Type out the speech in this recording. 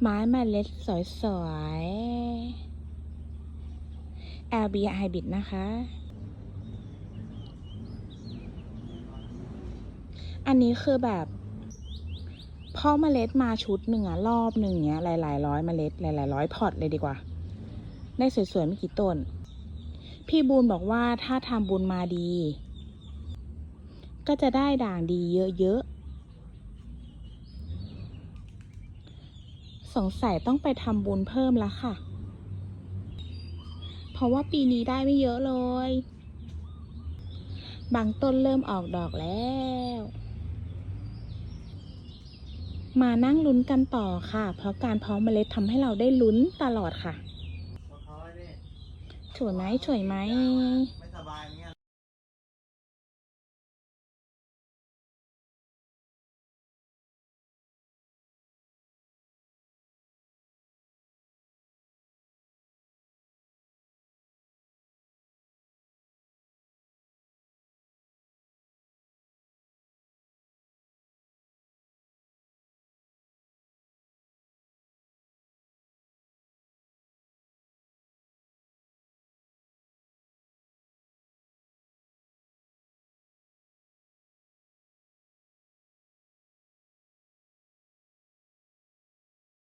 ไม้เมล็ดสวยๆ LB Hybrid นะคะ อันนี้คือแบบเพ่อเมล็ดมาชุดหนึ่งอะรอบหนึ่งเนี้ยหลายๆร้อยเมล็ดหลายๆร้อยพอร์ตเลยดีกว่า ได้สวยๆไม่กี่ต้น พี่บูนบอกว่าถ้าทำบุญมาดี ก็จะได้ด่างดีเยอะๆ สงสัยต้องไปทำบุญเพิ่มแล้วค่ะ เพราะว่าปีนี้ได้ไม่เยอะเลย บางต้นเริ่มออกดอกแล้ว มานั่งลุ้นกันต่อค่ะ เพราะการเพาะเมล็ดทำให้เราได้ลุ้นตลอดค่ะมะพร้าวนี่สวยไหมสวยไหมไม่